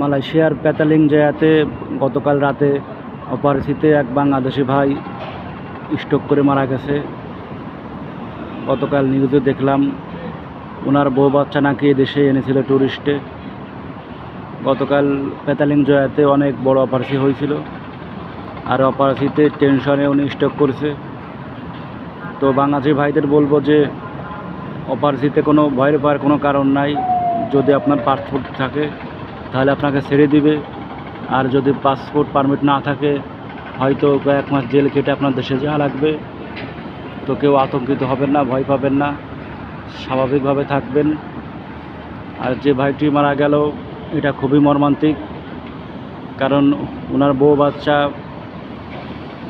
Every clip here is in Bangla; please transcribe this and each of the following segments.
মালয়েশিয়ার প্যাতালিং জায়গাতে গতকাল রাতে অপারেশিতে এক বাংলাদেশি ভাই স্ট্রোক করে মারা গেছে। গতকাল নিউজে দেখলাম ওনার বউ বাচ্চা নাকি দেশে এনেছিল ট্যুরিস্টে গতকাল প্যাতালিং জয়াতে অনেক বড় অপারেশি হয়েছিল। আর অপারেশিতে টেনশনে উনি স্ট্রোক করছে। তো বাংলাদেশি ভাইদের বলব যে অপারেশিতে কোনো ভয়ের পাওয়ার কোনো কারণ নাই। যদি আপনার পাসপোর্ট থাকে তাহলে আপনাকে ছেড়ে দিবে। আর যদি পাসপোর্ট পারমিট না থাকে, হয়তো কয়েক মাস জেল কেটে আপনার দেশে যাওয়া লাগবে। তো কেউ আতঙ্কিত হবেন না, ভয় পাবেন না। স্বাভাবিকভাবে থাকবেন। আর যে ভাইটি মারা গেল, এটা খুবই মর্মান্তিক। কারণ ওনার বউ বাচ্চা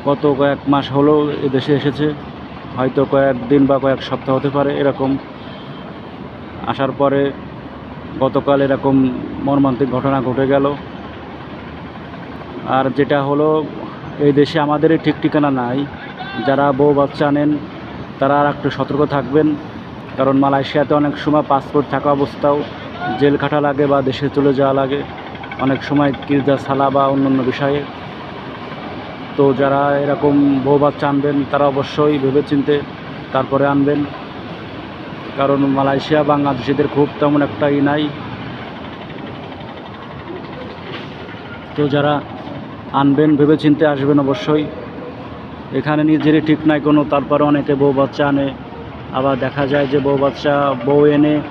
গত কয়েক মাস হলো দেশে এসেছে। হয়তো কয়েক দিন বা কয়েক সপ্তাহ হতে পারে এরকম। আসার পরে গতকাল এরকম মর্মান্তিক ঘটনা ঘটে গেল। আর যেটা হলো, এই দেশে আমাদেরই ঠিক ঠিকানা নাই। যারা বউ বাচ্চা আনেন তারা আর একটু সতর্ক থাকবেন। কারণ মালয়েশিয়াতে অনেক সময় পাসপোর্ট থাকা অবস্থাও জেল খাটা লাগে বা দেশে চলে যাওয়া লাগে। অনেক সময় কিরদা সালা বা অন্যান্য বিষয়ে। তো যারা এরকম বউ বাচ্চা আনবেন, তারা অবশ্যই ভেবেচিন্তে তারপরে আনবেন। কারণ মালয়েশিয়া, বাংলাদেশিদের খুব তেমন একটা ই নাই। তো যারা আনবেন, ভেবেচিন্তে আসবেন অবশ্যই। এখানে নিজেরই ঠিক নাই কোনো তারপরে অনেকে বউ বাচ্চা আনে। আবার দেখা যায় যে বউ বাচ্চা বউ এনে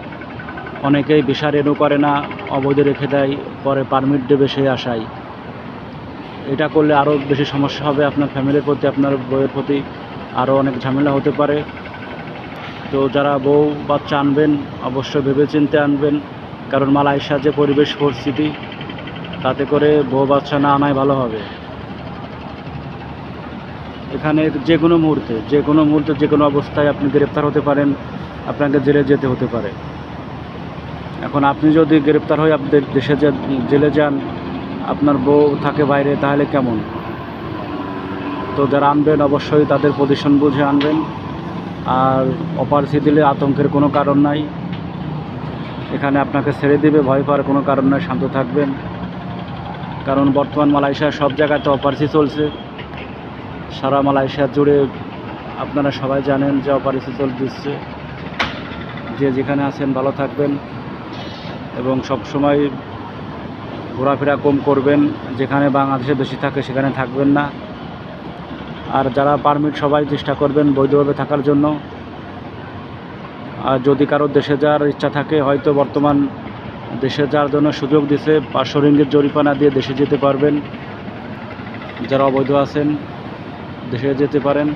অনেকেই ভিসা রেনু করে না, অবৈধ রেখে দেয়, পরে পারমিট দেবে সেই আশায়। এটা করলে আরও বেশি সমস্যা হবে আপনার ফ্যামিলির প্রতি, আপনার বউয়ের প্রতি। আরও অনেক ঝামেলা হতে পারে। তো যারা বউ বাচ্চা আনবেন, অবশ্যই ভেবেচিন্তে আনবেন। কারণ মালয়েশিয়ার যে পরিবেশ পরিস্থিতি, তাতে করে বউ বাচ্চা না আনাই ভালো হবে। এখানে যে কোনো মুহূর্তে, যে কোনো মুহূর্তে, যে কোনো অবস্থায় আপনি গ্রেপ্তার হতে পারেন, আপনাকে জেলে যেতে হতে পারে। এখন আপনি যদি গ্রেপ্তার হয়ে আপনাদের দেশে জেলে যান, আপনার বউ থাকে বাইরে, তাহলে কেমন? তো যারা আনবেন, অবশ্যই তাদের পজিশন বুঝে আনবেন। আর অপারেশি দিলে আতঙ্কের কোনো কারণ নাই। এখানে আপনাকে ছেড়ে দিবে, ভয় পাওয়ার কোনো কারণ নাই, শান্ত থাকবেন। কারণ বর্তমান মালয়েশিয়ার সব জায়গাতে অপারসি চলছে। সারা মালয়েশিয়া জুড়ে আপনারা সবাই জানেন যে অপারসি চল দিচ্ছে যে যেখানে আছেন ভালো থাকবেন এবং সব সময় ঘোরাফেরা কম করবেন। যেখানে বাংলাদেশে বেশি থাকে সেখানে থাকবেন না। আর যারা পারমিট সবাই চেষ্টা করবেন বৈধভাবে থাকার জন্য। আর যদি কারও দেশে যাওয়ার ইচ্ছা থাকে, হয়তো বর্তমান দেশে যাওয়ার জন্য সুযোগ দিছে পাঁচশো রিঙ্গিত জরিপানা দিয়ে দেশে যেতে পারবেন। যারা অবৈধ আছেন, দেশে যেতে পারেন।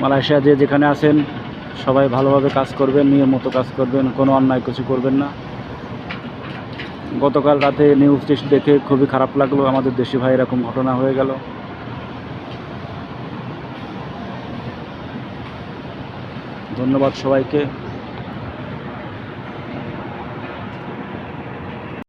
মালয়েশিয়া যে যেখানে আছেন, সবাই ভালোভাবে কাজ করবেন, নিয়ম মতো কাজ করবেন, কোনো অন্যায় কিছু করবেন না। গতকাল রাতে নিউজ দেখে খুবই খারাপ লাগল, আমাদের দেশি ভাই এরকম ঘটনা হয়ে গেল। ধন্যবাদ সবাইকে।